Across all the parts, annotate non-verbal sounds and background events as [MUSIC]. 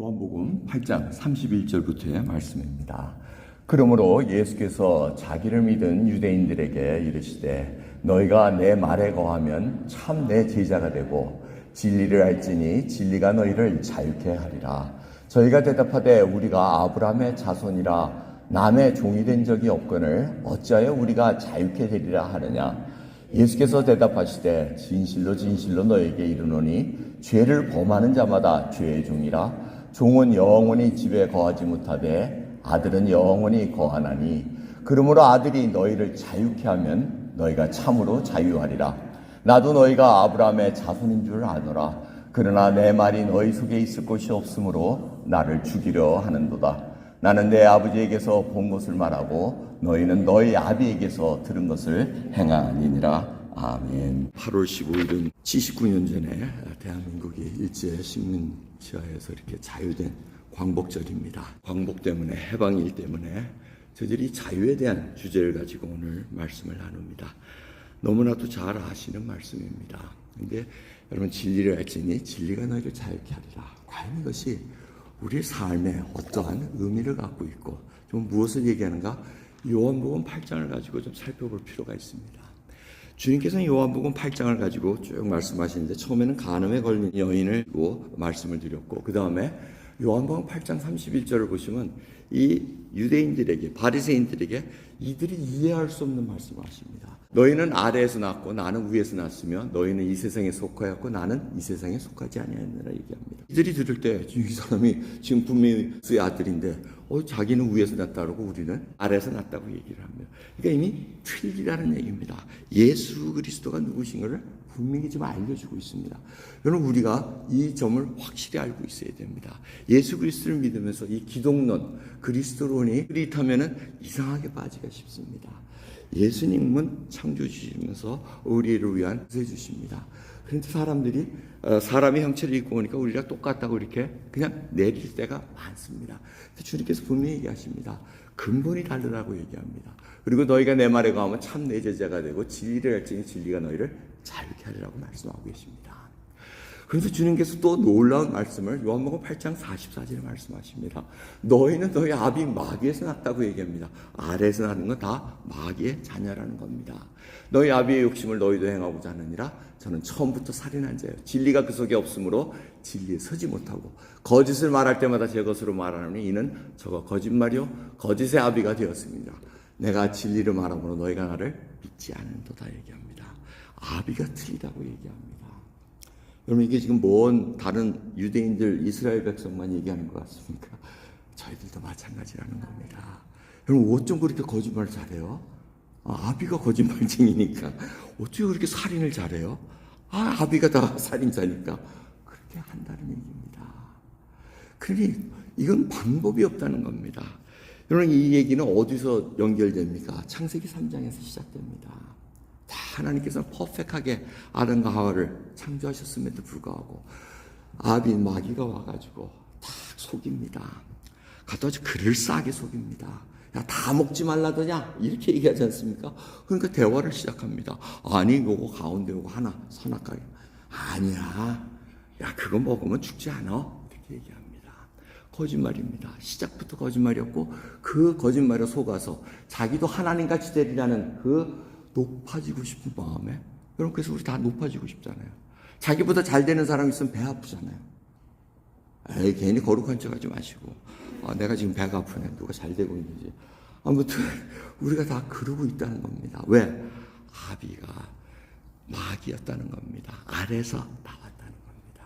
요한복음 8장 31절부터의 말씀입니다. 그러므로 예수께서 자기를 믿은 유대인들에게 이르시되 너희가 내 말에 거하면 참 내 제자가 되고 진리를 알지니 진리가 너희를 자유케 하리라. 저희가 대답하되 우리가 아브라함의 자손이라 남의 종이 된 적이 없거늘 어찌하여 우리가 자유케 되리라 하느냐 예수께서 대답하시되 진실로 진실로 너에게 이르노니 죄를 범하는 자마다 죄의 종이라 종은 영원히 집에 거하지 못하되 아들은 영원히 거하나니. 그러므로 아들이 너희를 자유케 하면 너희가 참으로 자유하리라. 나도 너희가 아브라함의 자손인 줄 아노라. 그러나 내 말이 너희 속에 있을 곳이 없으므로 나를 죽이려 하는도다. 나는 내 아버지에게서 본 것을 말하고 너희는 너희 아비에게서 들은 것을 행하니니라. 아멘. 8월 15일은 79년 전에 대한민국이 일제 식민 지하에서 이렇게 자유된 광복절입니다. 광복 때문에 해방일 때문에 저들이 자유에 대한 주제를 가지고 오늘 말씀을 나눕니다. 너무나도 잘 아시는 말씀입니다. 근데 여러분 진리를 알지니 진리가 너희를 자유케 하리라. 과연 이것이 우리의 삶에 어떠한 의미를 갖고 있고 좀 무엇을 얘기하는가? 요한복음 8장을 가지고 좀 살펴볼 필요가 있습니다. 주님께서는 요한복음 8장을 가지고 쭉 말씀하시는데 처음에는 간음에 걸린 여인을 고 말씀을 드렸고 그 다음에 요한복음 8장 31절을 보시면 이 유대인들에게 바리새인들에게 이들이 이해할 수 없는 말씀을 하십니다. 너희는 아래에서 났고 나는 위에서 났으며 너희는 이 세상에 속하였고 나는 이 세상에 속하지 아니하느라 얘기합니다. 이들이 들을 때 이 사람이 지금 분명히 의 아들인데 어, 자기는 위에서 났다 그러고 우리는 아래에서 났다고 얘기를 합니다. 그러니까 이미 틀리다는 얘기입니다. 예수 그리스도가 누구신가를 분명히 좀 알려주고 있습니다. 여러분 우리가 이 점을 확실히 알고 있어야 됩니다. 예수 그리스도를 믿으면서 이 기독론, 그리스도론이 흐릿하면은 이상하게 빠지기가 쉽습니다. 예수님은 창조주시면서 우리를 위한 구세 주십니다. 그런데 사람들이 어, 사람의 형체를 입고 오니까 우리가 똑같다고 이렇게 그냥 내릴 때가 많습니다. 주님께서 분명히 얘기하십니다. 근본이 다르다고 얘기합니다. 그리고 너희가 내 말에 가면 참내 제자가 되고 진리를 알지니 진리가 너희를 자유케 하리라고 말씀하고 계십니다. 그래서 주님께서 또 놀라운 말씀을 요한복음 8장 44절에 말씀하십니다. 너희는 너희 아비 마귀에서 났다고 얘기합니다. 아래에서 나는 건 다 마귀의 자녀라는 겁니다. 너희 아비의 욕심을 너희도 행하고자 하느니라 저는 처음부터 살인한 자예요. 진리가 그 속에 없으므로 진리에 서지 못하고 거짓을 말할 때마다 제 것으로 말하노니 이는 저가 거짓말이요 거짓의 아비가 되었습니다. 내가 진리를 말함으로 너희가 나를 믿지 않는도다 얘기합니다. 아비가 틀리다고 얘기합니다. 여러분 이게 지금 뭔 다른 유대인들 이스라엘 백성만 얘기하는 것 같습니까? 저희들도 마찬가지라는 겁니다. 여러분 어쩜 그렇게 거짓말을 잘해요? 아, 아비가 거짓말쟁이니까 어떻게 그렇게 살인을 잘해요? 아 아비가 다 살인자니까 그렇게 한다는 얘기입니다. 그러니 이건 방법이 없다는 겁니다. 여러분 이 얘기는 어디서 연결됩니까? 창세기 3장에서 시작됩니다. 다 하나님께서는 퍼펙하게 아담과 하와를 창조하셨음에도 불구하고 아빈 마귀가 와가지고 다 속입니다. 갖다 와 그럴싸하게 속입니다. 야, 다 먹지 말라더냐? 이렇게 얘기하지 않습니까? 그러니까 대화를 시작합니다. 아니, 요거 가운데 요거 하나, 선악과게. 아니야. 야, 그거 먹으면 죽지 않아. 이렇게 얘기합니다. 거짓말입니다. 시작부터 거짓말이었고, 그 거짓말에 속아서 자기도 하나님 같이 되리라는 그 높아지고 싶은 마음에 여러분 그래서 우리 다 높아지고 싶잖아요. 자기보다 잘 되는 사람 있으면 배 아프잖아요. 에이 괜히 거룩한 척하지 마시고 아, 내가 지금 배가 아프네 누가 잘 되고 있는지 아무튼 우리가 다 그러고 있다는 겁니다. 왜 아비가 마귀였다는 겁니다. 아래서 나왔다는 겁니다.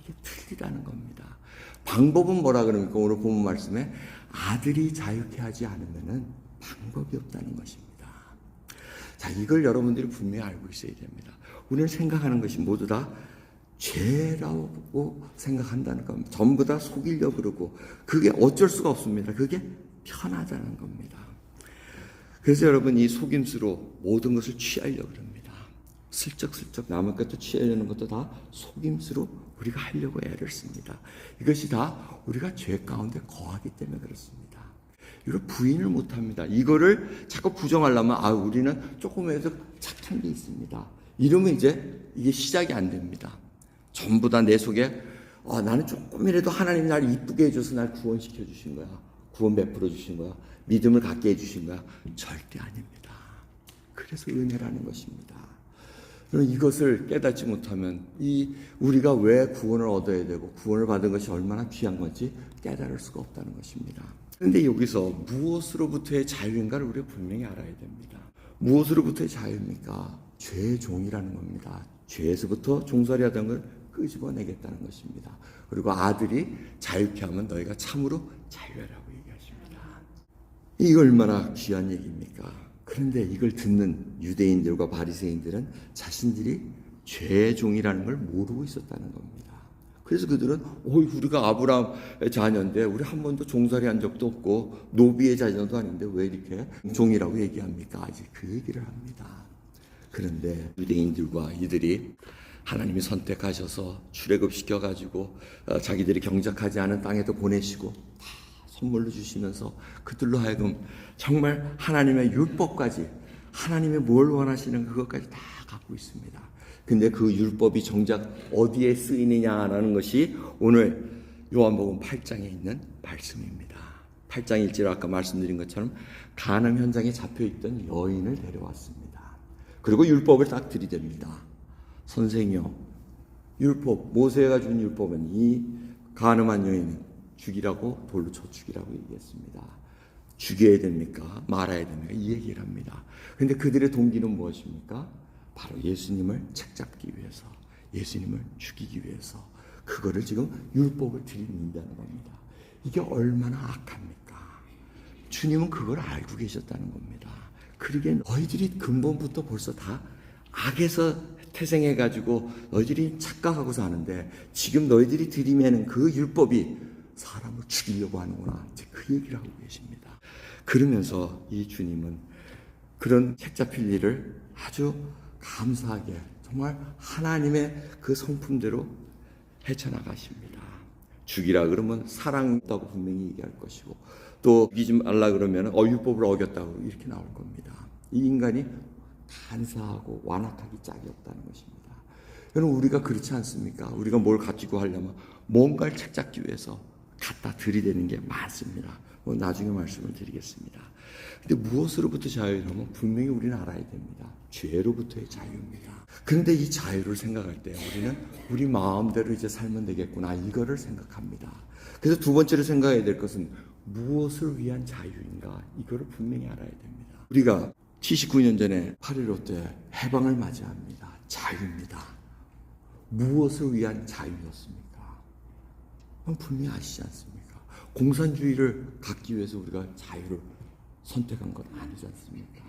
이게 틀리다는 겁니다. 방법은 뭐라 그럽니까? 오늘 본문 말씀에 아들이 자유케 하지 않으면은 방법이 없다는 것입니다. 자, 이걸 여러분들이 분명히 알고 있어야 됩니다. 우리는 생각하는 것이 모두 다 죄라고 생각한다는 겁니다. 전부 다 속이려 그러고 그게 어쩔 수가 없습니다. 그게 편하다는 겁니다. 그래서 여러분 이 속임수로 모든 것을 취하려 그럽니다. 슬쩍슬쩍 남의 것도 취하려는 것도 다 속임수로 우리가 하려고 애를 씁니다. 이것이 다 우리가 죄 가운데 거하기 때문에 그렇습니다. 이걸 부인을 못 합니다. 이거를 자꾸 부정하려면 아 우리는 조금이라도 착한 게 있습니다. 이러면 이제 이게 시작이 안 됩니다. 전부 다 내 속에 아, 나는 조금이라도 하나님 날 이쁘게 해줘서 날 구원시켜 주신 거야. 구원 베풀어 주신 거야. 믿음을 갖게 해주신 거야. 절대 아닙니다. 그래서 은혜라는 것입니다. 여러분, 이것을 깨닫지 못하면 이 우리가 왜 구원을 얻어야 되고 구원을 받은 것이 얼마나 귀한 건지 깨달을 수가 없다는 것입니다. 그런데 여기서 무엇으로부터의 자유인가를 우리가 분명히 알아야 됩니다. 무엇으로부터의 자유입니까? 죄의 종이라는 겁니다. 죄에서부터 종살이 하던 걸 끄집어내겠다는 것입니다. 그리고 아들이 자유케 하면 너희가 참으로 자유하라고 얘기하십니다. 이게 얼마나 귀한 얘기입니까? 그런데 이걸 듣는 유대인들과 바리새인들은 자신들이 죄의 종이라는 걸 모르고 있었다는 겁니다. 그래서 그들은 오 우리가 아브라함의 자녀인데 우리 한 번도 종살이 한 적도 없고 노비의 자녀도 아닌데 왜 이렇게 종이라고 얘기합니까? 아직 그 얘기를 합니다. 그런데 유대인들과 이들이 하나님이 선택하셔서 출애굽 시켜 가지고 어, 자기들이 경작하지 않은 땅에도 보내시고 다 선물로 주시면서 그들로 하여금 정말 하나님의 율법까지 하나님이 뭘 원하시는 그것까지 다 갖고 있습니다. 근데 그 율법이 정작 어디에 쓰이느냐라는 것이 오늘 요한복음 8장에 있는 말씀입니다. 8장 1절 아까 말씀드린 것처럼 간음 현장에 잡혀 있던 여인을 데려왔습니다. 그리고 율법을 딱 들이댑니다. 선생이요. 율법, 모세가 준 율법은 이 가늠한 여인은 죽이라고 돌로 쳐 죽이라고 얘기했습니다. 죽여야 됩니까? 말아야 됩니까? 이 얘기를 합니다. 근데 그들의 동기는 무엇입니까? 바로 예수님을 책잡기 위해서, 예수님을 죽이기 위해서 그거를 지금 율법을 들이민다는 겁니다. 이게 얼마나 악합니까? 주님은 그걸 알고 계셨다는 겁니다. 그러게 너희들이 근본부터 벌써 다 악에서 태생해가지고 너희들이 착각하고 사는데 지금 너희들이 들이매는 그 율법이 사람을 죽이려고 하는구나. 이제 그 얘기를 하고 계십니다. 그러면서 이 주님은 그런 책 잡힐 일을 아주 감사하게 정말 하나님의 그 성품대로 헤쳐나가십니다. 죽이라 그러면 사랑다고 분명히 얘기할 것이고 또 죽이지 말라 그러면 어율법을 어겼다고 이렇게 나올 겁니다. 이 인간이 간사하고 완악하기 짝이 없다는 것입니다. 여러분 우리가 그렇지 않습니까? 우리가 뭘 가지고 하려면 뭔가를 책잡기 위해서 갖다 들이대는 게 많습니다. 뭐 나중에 말씀을 드리겠습니다. 근데 무엇으로부터 자유라면 분명히 우리는 알아야 됩니다. 죄로부터의 자유입니다. 그런데 이 자유를 생각할 때 우리는 우리 마음대로 이제 살면 되겠구나 이거를 생각합니다. 그래서 두 번째로 생각해야 될 것은 무엇을 위한 자유인가 이거를 분명히 알아야 됩니다. 우리가 79년 전에 8.15때 해방을 맞이합니다. 자유입니다. 무엇을 위한 자유였습니까? 분명히 아시지 않습니까? 공산주의를 갖기 위해서 우리가 자유를 선택한 건 아니지 않습니까?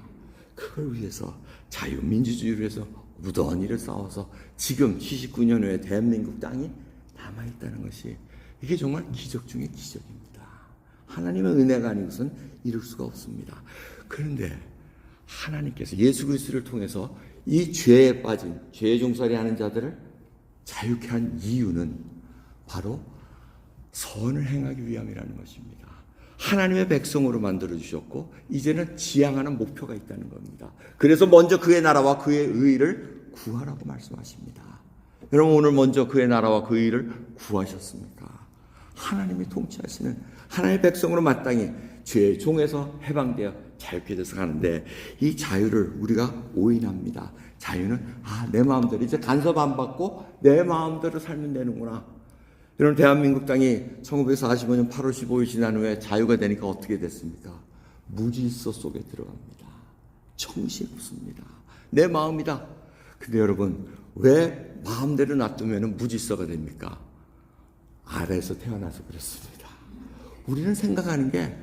그걸 위해서 자유, 민주주의를 위해서 무던히를 싸워서 지금 79년 후에 대한민국 땅이 남아있다는 것이 이게 정말 기적 중의 기적입니다. 하나님의 은혜가 아닌 것은 이룰 수가 없습니다. 그런데 하나님께서 예수 그리스도를 통해서 이 죄에 빠진 죄 종살이 하는 자들을 자유케 한 이유는 바로 선을 행하기 위함이라는 것입니다. 하나님의 백성으로 만들어 주셨고 이제는 지향하는 목표가 있다는 겁니다. 그래서 먼저 그의 나라와 그의 의를 구하라고 말씀하십니다. 여러분 오늘 먼저 그의 나라와 그의 의를 구하셨습니까? 하나님이 통치하시는 하나님의 백성으로 마땅히 죄의 종에서 해방되어 자유케 돼서 가는데 이 자유를 우리가 오인합니다. 자유는 아 내 마음대로 이제 간섭 안 받고 내 마음대로 살면 되는구나. 여러분 대한민국 땅이 1945년 8월 15일 지난 후에 자유가 되니까 어떻게 됐습니까? 무질서 속에 들어갑니다. 정신이 없습니다. 내 마음이다. 근데 여러분 왜 마음대로 놔두면 무질서가 됩니까? 아래에서 태어나서 그렇습니다. 우리는 생각하는 게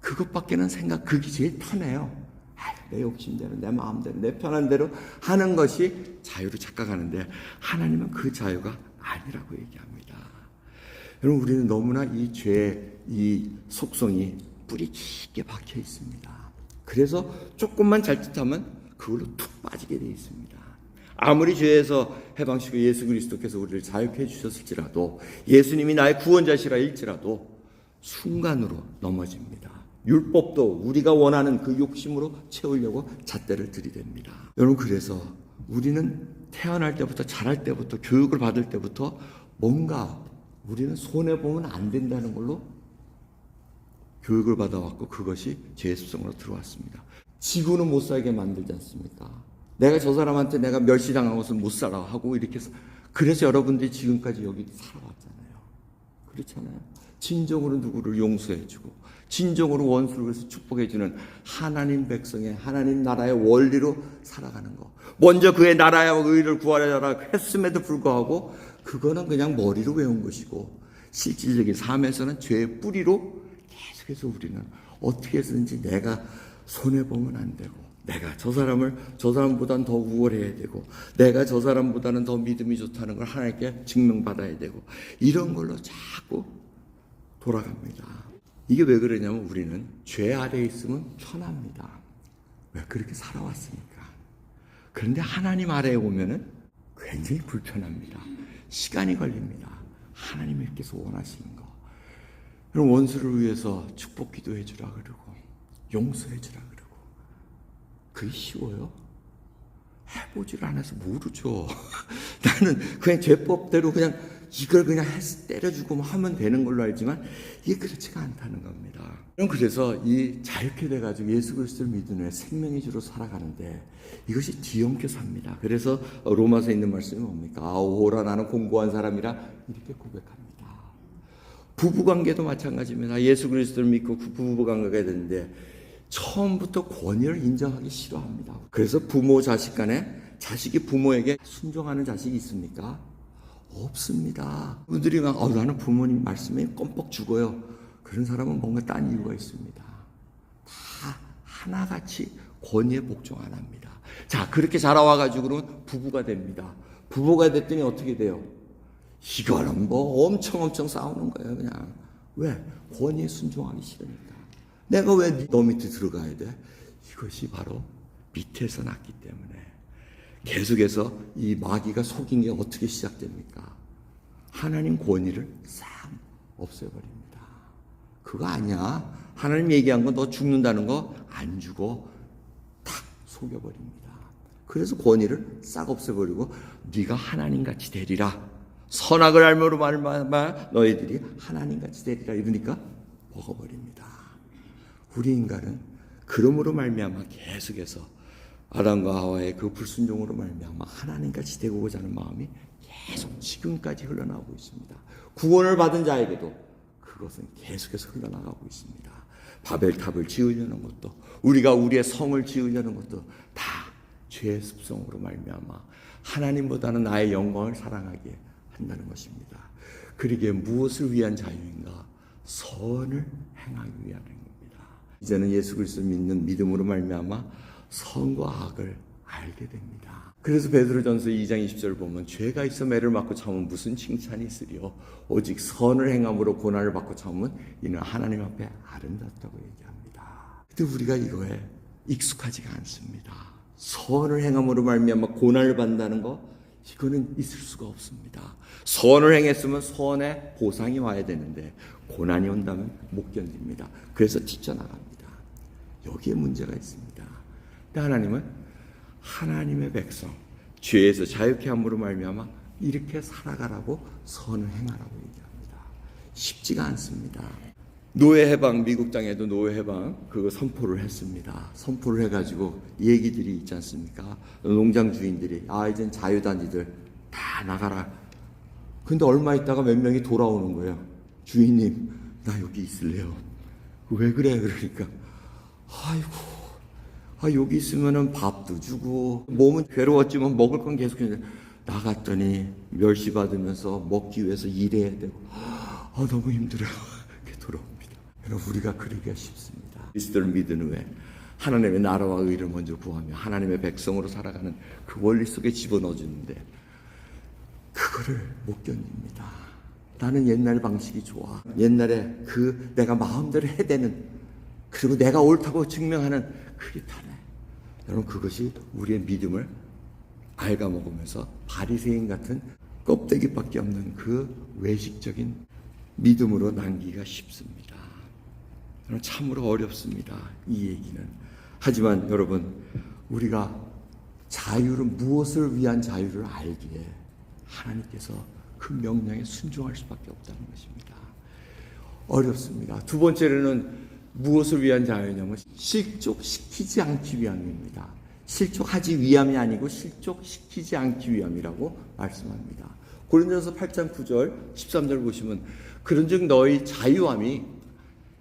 그것밖에는 생각 그게 제일 편해요. 아, 내 욕심대로 내 마음대로 내 편한 대로 하는 것이 자유로 착각하는데 하나님은 그 자유가 아니라고 얘기합니다. 여러분 우리는 너무나 이 죄의 이 속성이 뿌리 깊게 박혀 있습니다. 그래서 조금만 잘못하면 그걸로 툭 빠지게 되어 있습니다. 아무리 죄에서 해방시고 예수 그리스도께서 우리를 자유케 해주셨을지라도 예수님이 나의 구원자시라 일지라도 순간으로 넘어집니다. 율법도 우리가 원하는 그 욕심으로 채우려고 잣대를 들이댑니다. 여러분 그래서 우리는 태어날 때부터 자랄 때부터 교육을 받을 때부터 뭔가 우리는 손해 보면 안 된다는 걸로 교육을 받아왔고 그것이 죄의 습성으로 들어왔습니다. 지구는 못 살게 만들지 않습니까? 내가 저 사람한테 내가 멸시당하고서 못 살아 하고 이렇게 해서 그래서 여러분들이 지금까지 여기 살아왔잖아요. 그렇잖아요. 진정으로 누구를 용서해주고 진정으로 원수를 위해서 축복해주는 하나님 백성의 하나님 나라의 원리로 살아가는 거. 먼저 그의 나라와 의를 구하려라 했음에도 불구하고 그거는 그냥 머리로 외운 것이고 실질적인 삶에서는 죄의 뿌리로 계속해서 우리는 어떻게 해서든지 내가 손해 보면 안 되고 내가 저 사람을 저 사람보다는 더 우월해야 되고 내가 저 사람보다는 더 믿음이 좋다는 걸 하나님께 증명받아야 되고 이런 걸로 자꾸 돌아갑니다. 이게 왜 그러냐면 우리는 죄 아래에 있으면 편합니다. 왜 그렇게 살아왔으니까. 그런데 하나님 아래에 오면은 굉장히 불편합니다. 시간이 걸립니다. 하나님께서 원하시는 거. 그럼 원수를 위해서 축복 기도해 주라 그러고 용서해 주라 그러고 그게 쉬워요? 해보질 않아서 모르죠. [LAUGHS] 나는 그냥 죄법대로 그냥 이걸 그냥 해서 때려주고 하면 되는 걸로 알지만 이게 그렇지가 않다는 겁니다. 그래서 이 자유케 돼가지고 예수 그리스도를 믿는 애 생명의 주로 살아가는데 이것이 뒤엉켜 삽니다. 그래서 로마서에 있는 말씀이 뭡니까? 아오라 나는 공고한 사람이라 이렇게 고백합니다. 부부 관계도 마찬가지입니다. 예수 그리스도를 믿고 그 부부 관계가 되는데 처음부터 권위를 인정하기 싫어합니다. 그래서 부모 자식 간에 자식이 부모에게 순종하는 자식이 있습니까? 없습니다. 분들이 막 어, 나는 부모님 말씀에 껌뻑 죽어요. 그런 사람은 뭔가 딴 이유가 있습니다. 다 하나같이 권위에 복종 안 합니다. 자 그렇게 자라와가지고는 부부가 됩니다. 부부가 됐더니 어떻게 돼요? 이거는 뭐 엄청 엄청 싸우는 거예요, 그냥. 왜? 권위에 순종하기 싫으니까. 내가 왜 너 밑에 들어가야 돼? 이것이 바로 밑에서 났기 때문에. 계속해서 이 마귀가 속인 게 어떻게 시작됩니까? 하나님 권위를 싹 없애버립니다. 그거 아니야. 하나님 얘기한 거너 죽는다는 거 안 주고 탁 속여버립니다. 그래서 권위를 싹 없애버리고 네가 하나님같이 되리라. 선악을 알므로 말마 너희들이 하나님같이 되리라 이러니까 먹어버립니다. 우리 인간은 그러므로 말미암아 계속해서 아담과 하와의 그 불순종으로 말미암아 하나님같이 되고자 하는 마음이 계속 지금까지 흘러나오고 있습니다. 구원을 받은 자에게도 그것은 계속해서 흘러나가고 있습니다. 바벨탑을 지으려는 것도 우리가 우리의 성을 지으려는 것도 다 죄의 습성으로 말미암아 하나님보다는 나의 영광을 사랑하기에 한다는 것입니다. 그러기에 무엇을 위한 자유인가? 선을 행하기 위한 겁니다. 이제는 예수 그리스도 믿는 믿음으로 말미암아 선과 악을 알게 됩니다. 그래서 베드로전서 2장 20절 보면 죄가 있어 매를 맞고 참으면 무슨 칭찬이 있으리요 오직 선을 행함으로 고난을 받고 참으면 이는 하나님 앞에 아름답다고 얘기합니다. 근데 우리가 이거에 익숙하지가 않습니다. 선을 행함으로 말미암아 고난을 받는다는 거 이거는 있을 수가 없습니다. 선을 행했으면 선의 보상이 와야 되는데 고난이 온다면 못 견딥니다. 그래서 뛰쳐나갑니다. 여기에 문제가 있습니다. 근데 하나님은 하나님의 백성 죄에서 자유케 함으로 말미암아 이렇게 살아가라고 선을 행하라고 얘기합니다. 쉽지가 않습니다. 노예 해방 미국 땅에도 노예 해방 그거 선포를 했습니다. 선포를 해가지고 얘기들이 있지 않습니까? 농장 주인들이 아 이젠 자유단지들 다 나가라. 근데 얼마 있다가 몇 명이 돌아오는 거예요. 주인님 나 여기 있을래요. 왜 그래 그러니까 아이고 아 여기 있으면은 밥도 주고 몸은 괴로웠지만 먹을 건 계속 나갔더니 멸시 받으면서 먹기 위해서 일해야 되고 아 너무 힘들어요. [LAUGHS] 이렇게 돌아옵니다. 여러분 우리가 그러기가 쉽습니다. 그리스도를 믿은 후에 하나님의 나라와 의를 먼저 구하며 하나님의 백성으로 살아가는 그 원리 속에 집어넣어 주는데 그거를 못 견딥니다. 나는 옛날 방식이 좋아. 옛날에 그 내가 마음대로 해대는 그리고 내가 옳다고 증명하는 그게 타네. 여러분 그것이 우리의 믿음을 갉아먹으면서 바리새인 같은 껍데기밖에 없는 그 외식적인 믿음으로 남기기가 쉽습니다. 여러분 참으로 어렵습니다. 이 얘기는. 하지만 여러분 우리가 자유를 무엇을 위한 자유를 알기에 하나님께서 그 명령에 순종할 수밖에 없다는 것입니다. 어렵습니다. 두 번째로는 무엇을 위한 자유냐면 실족시키지 않기 위함입니다. 실족하지 위함이 아니고 실족시키지 않기 위함이라고 말씀합니다. 고린도서 8장 9절 13절 보시면 그런즉 너희 자유함이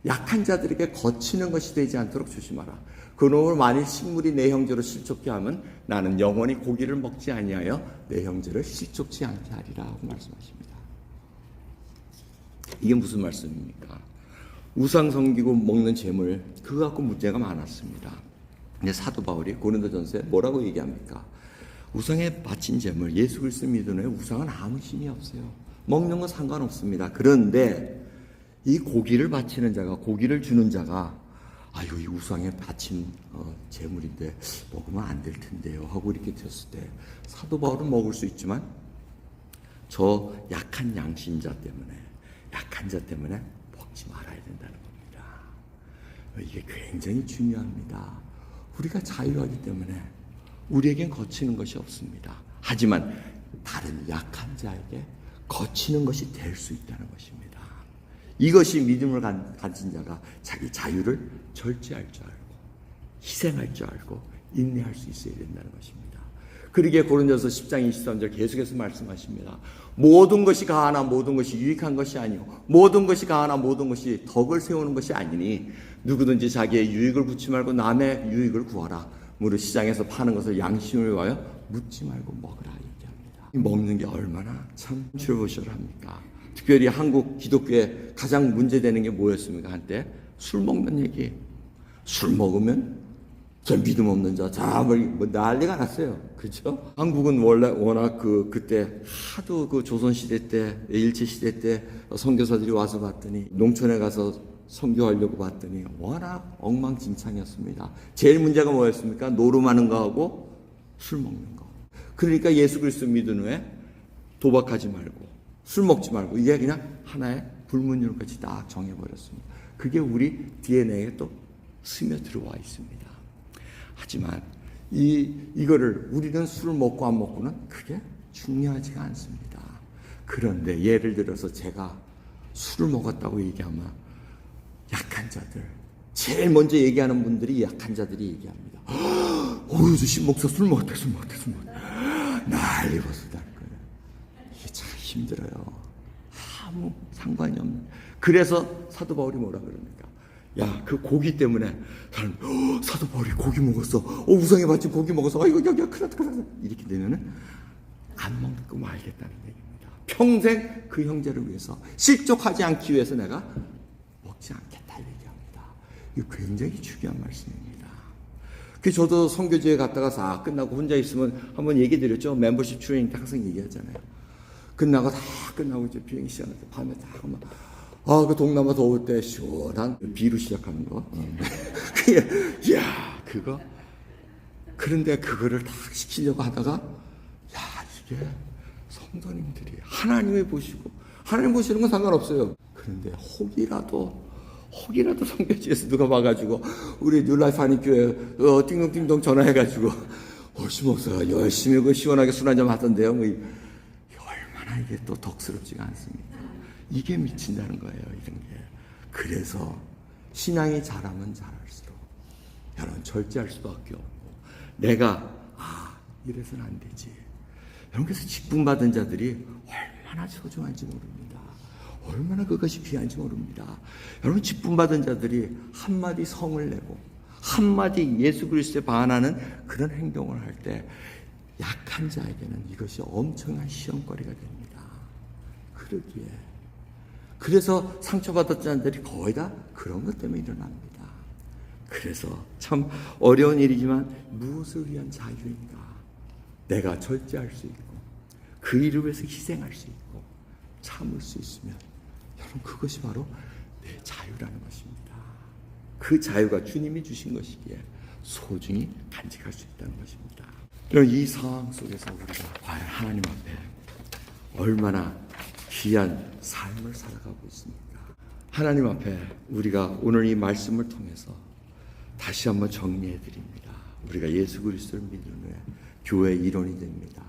약한 자들에게 거치는 것이 되지 않도록 조심하라. 그놈을 만일 식물이 내 형제로 실족케 하면 나는 영원히 고기를 먹지 아니하여 내 형제를 실족치 않게 하리라 하고 말씀하십니다. 이게 무슨 말씀입니까? 우상 섬기고 먹는 재물 그거 갖고 문제가 많았습니다. 근데 사도 바울이 고린도전서에 뭐라고 얘기합니까? 우상에 바친 재물 예수 그리스도 에 우상은 아무 힘이 없어요. 먹는 건 상관없습니다. 그런데 이 고기를 바치는 자가 고기를 주는 자가 아유 이 우상에 바친 어, 재물인데 먹으면 안 될 텐데요 하고 이렇게 들었을 때 사도 바울은 먹을 수 있지만 저 약한 양심자 때문에 약한 자 때문에 먹지 말아야 된다는 겁니다. 이게 굉장히 중요합니다. 우리가 자유하기 때문에 우리에겐 거치는 것이 없습니다. 하지만 다른 약한 자에게 거치는 것이 될 수 있다는 것입니다. 이것이 믿음을 간- 가진 자가 자기 자유를 절제할 줄 알고 희생할 줄 알고 인내할 수 있어야 된다는 것입니다. 그러기에 고린도서 10장 23절 계속해서 말씀하십니다. 모든 것이 가하나 모든 것이 유익한 것이 아니요 모든 것이 가하나 모든 것이 덕을 세우는 것이 아니니 누구든지 자기의 유익을 묻지 말고 남의 유익을 구하라. 무릇 시장에서 파는 것을 양심을 위하여 묻지 말고 먹으라 얘기합니다. 이 먹는 게 얼마나 참 트러블셔합니까? 특별히 한국 기독교에 가장 문제되는 게 뭐였습니까? 한때 술 먹는 얘기. 술 먹으면 저 믿음 없는 자, 자, 뭐, 뭐 난리가 났어요. 그죠? 한국은 원래 워낙 그, 그때 하도 그 조선시대 때, 일제시대 때 선교사들이 와서 봤더니 농촌에 가서 선교하려고 봤더니 워낙 엉망진창이었습니다. 제일 문제가 뭐였습니까? 노름하는 거하고 술 먹는 거. 그러니까 예수 그리스도 믿은 후에 도박하지 말고 술 먹지 말고 이게 그냥 하나의 불문율 같이 딱 정해버렸습니다. 그게 우리 DNA에 또 스며 들어와 있습니다. 하지만 이 이거를 우리는 술을 먹고 안 먹고는 그게 중요하지가 않습니다. 그런데 예를 들어서 제가 술을 먹었다고 얘기하면 약한 자들 제일 먼저 얘기하는 분들이 약한 자들이 얘기합니다. 어유 저 목사 술 먹었다 술 먹었다 술 먹었다 난리 거예요. 이게 참 힘들어요. 아무 상관이 없는. 그래서 사도 바울이 뭐라 그럽니까? 야, 그 고기 때문에 사람 어, 사도 바울이 고기 먹었어. 어, 우상에 바친 고기 먹었어. 아이고, 야, 야, 큰일 났다, 큰일 났다. 이렇게 되면은 안거 말겠다는 얘기입니다. 평생 그 형제를 위해서 실족하지 않기 위해서 내가 먹지 않겠다 얘기합니다. 이거 굉장히 중요한 말씀입니다. 그 저도 선교지에 갔다가 싹 끝나고 혼자 있으면 한번 얘기 드렸죠. 멤버십 트레이닝 때 항상 얘기하잖아요. 끝나고 다 끝나고 이제 비행기 시작할 때 밤에 딱 하면 아, 그 동남아 더울 때 시원한 비로 시작하는 거. 어. [LAUGHS] 그게, 야 그거. 그런데 그거를 다 시키려고 하다가, 야, 이게 성도님들이 하나님을 보시고, 하나님 보시는 건 상관없어요. 그런데 혹이라도, 혹이라도 성교지에서 누가 와가지고, 우리 뉴라이프 한인교회, 어, 띵동띵동 전화해가지고, 어시 목사가 열심히 그 시원하게 술 한잔 하던데요. 뭐, 이- 얼마나 이게 또 덕스럽지가 않습니까? 이게 미친다는 거예요, 이런 게. 그래서 신앙이 자라면 자랄수록 여러분 절제할 수밖에 없고 내가 아 이래서는 안 되지. 여러분 그래서 직분 받은 자들이 얼마나 소중한지 모릅니다. 얼마나 그것이 귀한지 모릅니다. 여러분 직분 받은 자들이 한마디 성을 내고 한마디 예수 그리스도에 반하는 그런 행동을 할 때 약한 자에게는 이것이 엄청난 시험거리가 됩니다. 그러기에 그래서 상처받았던 자들이 거의 다 그런 것 때문에 일어납니다. 그래서 참 어려운 일이지만 무엇을 위한 자유인가? 내가 절제할 수 있고 그 일을 위해서 희생할 수 있고 참을 수 있으면 여러분 그것이 바로 내 자유라는 것입니다. 그 자유가 주님이 주신 것이기에 소중히 간직할 수 있다는 것입니다. 이 상황 속에서 우리가 과연 하나님 앞에 얼마나 귀한 삶을 살아가고 있습니까? 하나님 앞에 우리가 오늘 이 말씀을 통해서 다시 한번 정리해 드립니다. 우리가 예수 그리스도를 믿는 후에 교회 일원이 됩니다.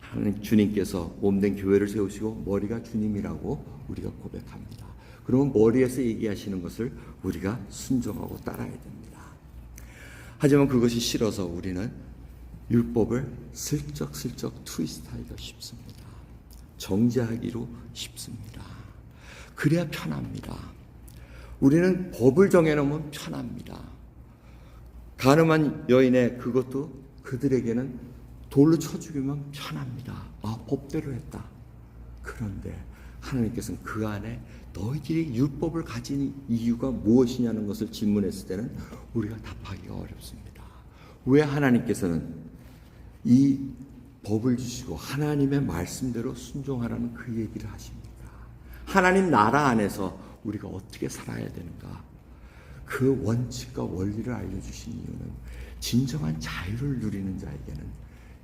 하나님 주님께서 몸된 교회를 세우시고 머리가 주님이라고 우리가 고백합니다. 그러면 머리에서 얘기하시는 것을 우리가 순종하고 따라야 됩니다. 하지만 그것이 싫어서 우리는 율법을 슬쩍슬쩍 트위스트하기가 쉽습니다. 정죄하기로 쉽습니다. 그래야 편합니다. 우리는 법을 정해놓으면 편합니다. 가늠한 여인의 그것도 그들에게는 돌로 쳐 죽이면 편합니다. 아, 법대로 했다. 그런데 하나님께서는 그 안에 너희들이 율법을 가진 이유가 무엇이냐는 것을 질문했을 때는 우리가 답하기가 어렵습니다. 왜 하나님께서는 이 법을 주시고 하나님의 말씀대로 순종하라는 그 얘기를 하십니까? 하나님 나라 안에서 우리가 어떻게 살아야 되는가? 그 원칙과 원리를 알려주신 이유는 진정한 자유를 누리는 자에게는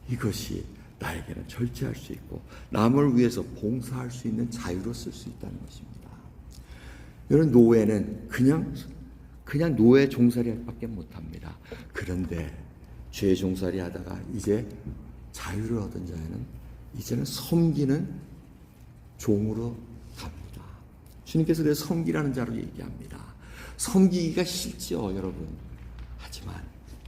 이것이 나에게는 절제할 수 있고 남을 위해서 봉사할 수 있는 자유로 쓸 수 있다는 것입니다. 여러분 노예는 그냥 그냥 노예 종살이밖에 못합니다. 그런데 죄 종살이 하다가 이제 자유를 얻은 자에는 이제는 섬기는 종으로 갑니다. 주님께서 그래서 섬기라는 자로 얘기합니다. 섬기기가 싫죠, 여러분. 하지만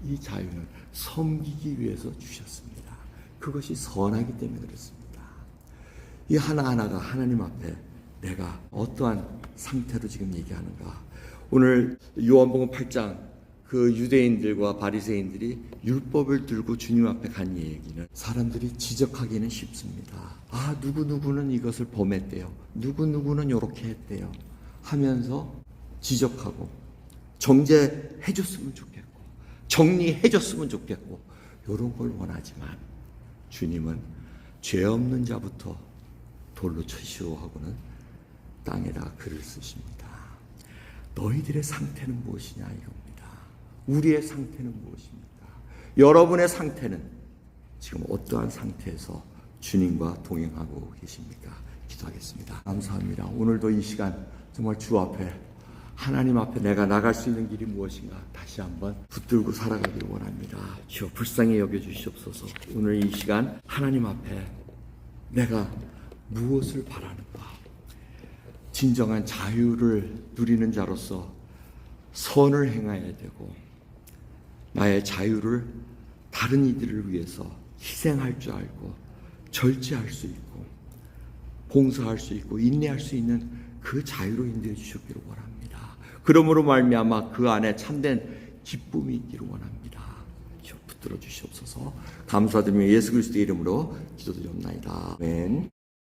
이 자유는 섬기기 위해서 주셨습니다. 그것이 선하기 때문에 그렇습니다. 이 하나하나가 하나님 앞에 내가 어떠한 상태로 지금 얘기하는가. 오늘 요한복음 8장 그 유대인들과 바리새인들이 율법을 들고 주님 앞에 간 얘기는 사람들이 지적하기는 쉽습니다. 아 누구 누구는 이것을 범했대요. 누구 누구는 이렇게 했대요. 하면서 지적하고 정죄해 줬으면 좋겠고 정리해 줬으면 좋겠고 이런 걸 원하지만 주님은 죄 없는 자부터 돌로 쳐시오 하고는 땅에다 글을 쓰십니다. 너희들의 상태는 무엇이냐 이겁니다. 우리의 상태는 무엇입니까? 여러분의 상태는 지금 어떠한 상태에서 주님과 동행하고 계십니까? 기도하겠습니다. 감사합니다. 오늘도 이 시간 정말 주 앞에 하나님 앞에 내가 나갈 수 있는 길이 무엇인가 다시 한번 붙들고 살아가기를 원합니다. 주여 불쌍히 여겨 주시옵소서. 오늘 이 시간 하나님 앞에 내가 무엇을 바라는가? 진정한 자유를 누리는 자로서 선을 행해야 되고 나의 자유를 다른 이들을 위해서 희생할 줄 알고 절제할 수 있고 봉사할 수 있고 인내할 수 있는 그 자유로 인도해 주시기를 원합니다. 그러므로 말미암아 그 안에 참된 기쁨이 있기를 원합니다. 붙들어 주시옵소서. 감사드리며 예수 그리스도의 이름으로 기도드리옵나이다. 아멘.